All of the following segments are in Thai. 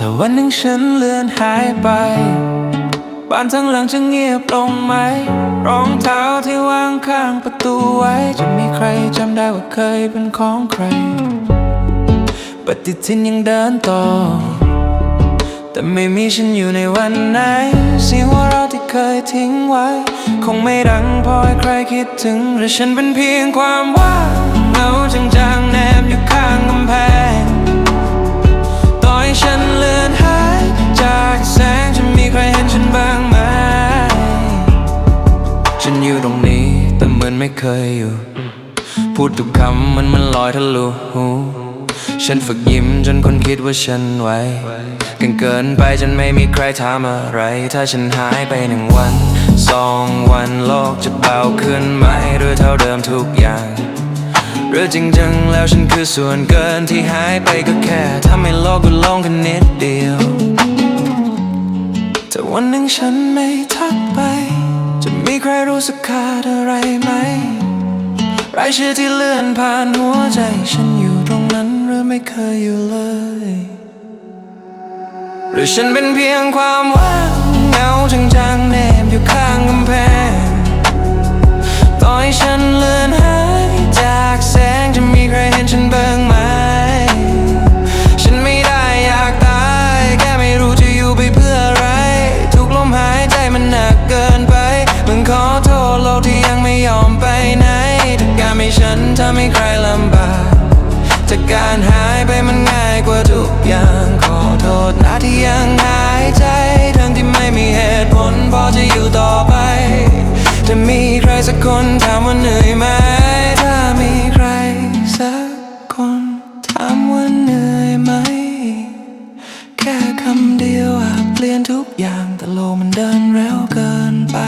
ถ้าวันหนึ่งฉันเลือนหายไป บ้านทั้งหลังจะเงียบลงไหม รองเท้าที่วางข้างประตูไว้ จะมีใครจำได้ว่าเคยเป็นของใคร ปฏิทินยังเดินต่อ แต่ไม่มีฉันอยู่ในวันไหนเสียงหัวเราที่เคยทิ้งไว้ คงไม่ดังพอให้ใครคิดถึงหรือฉันเป็นเพียงความว่าง เคยอยู่ พูดทุกคำมันมันลอยทะลุหูฉันฝึกยิ้มจนคนคิดว่าฉันไวกันเกินไปจนไม่มีใครถามอะไร ถ้าฉันหายไปหนึ่งวันสองวันโลกจะเบาขึ้นไหมหรือเท่าเดิมทุกอย่าง หรือจริงจังแล้วฉันคือส่วนเกินที่หายไปก็แค่ทำให้โลกก็โล่งแค่นิดเดียวแต่วันหนึ่งฉันไม่ทักไป รรู้สึกขาดอะไรไหม รายชื่อที่เลื่อนผ่านหัวใจ ฉันอยู่ตรงนั้นหรือไม่เคยอยู่เลย หรือฉันเป็นเพียงความว่างเหงาจางๆแนบอยู่ข้างกำแพงต่อให้ฉันเลื่อน กที่ยังไม่ยอมไปไหนถ้าการไม่ฉันทำให้ใครลำบากจากการหายไปมันง่ายกว่าทุกอย่างขอโทษนะที่ยังหายใจ ทั้งที่ไม่มีเหตุผลพอจะอยู่ต่อไป จะมีใครสักคนถามว่าเหนื่อยไหม ถ้ามีใครสักคนถามว่าเหนื่อยไหม แค่คำเดียวอาจเปลี่ยนทุกอย่างแต่โลกมันเดินเร็วเกินไป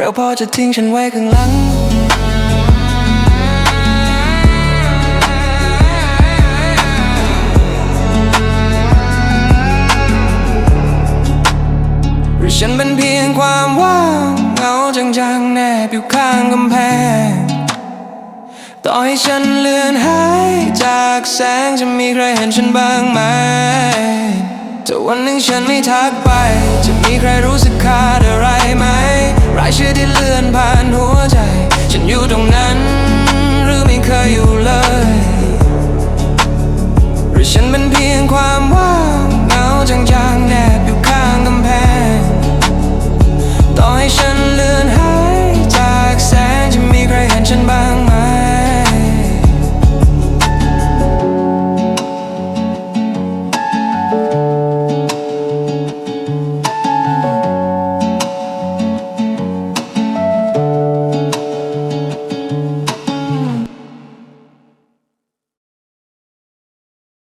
เร็วพอจะทิ้งฉันไว้ข้างหลัง หรือฉันเป็นเพียงความว่างเหงาจางๆแนบอยู่ข้างกำแพง ต่อให้ฉันเลือนหายจากแสงจะมีใครเห็นฉันบ้างไหมแต่วันหนึ่งฉันไม่ทักไป จะมีใครรู้สึกขาดอะไร ชื่อที่เลื่อนผ่านหัวใจ ฉันอยู่ตรงนั้น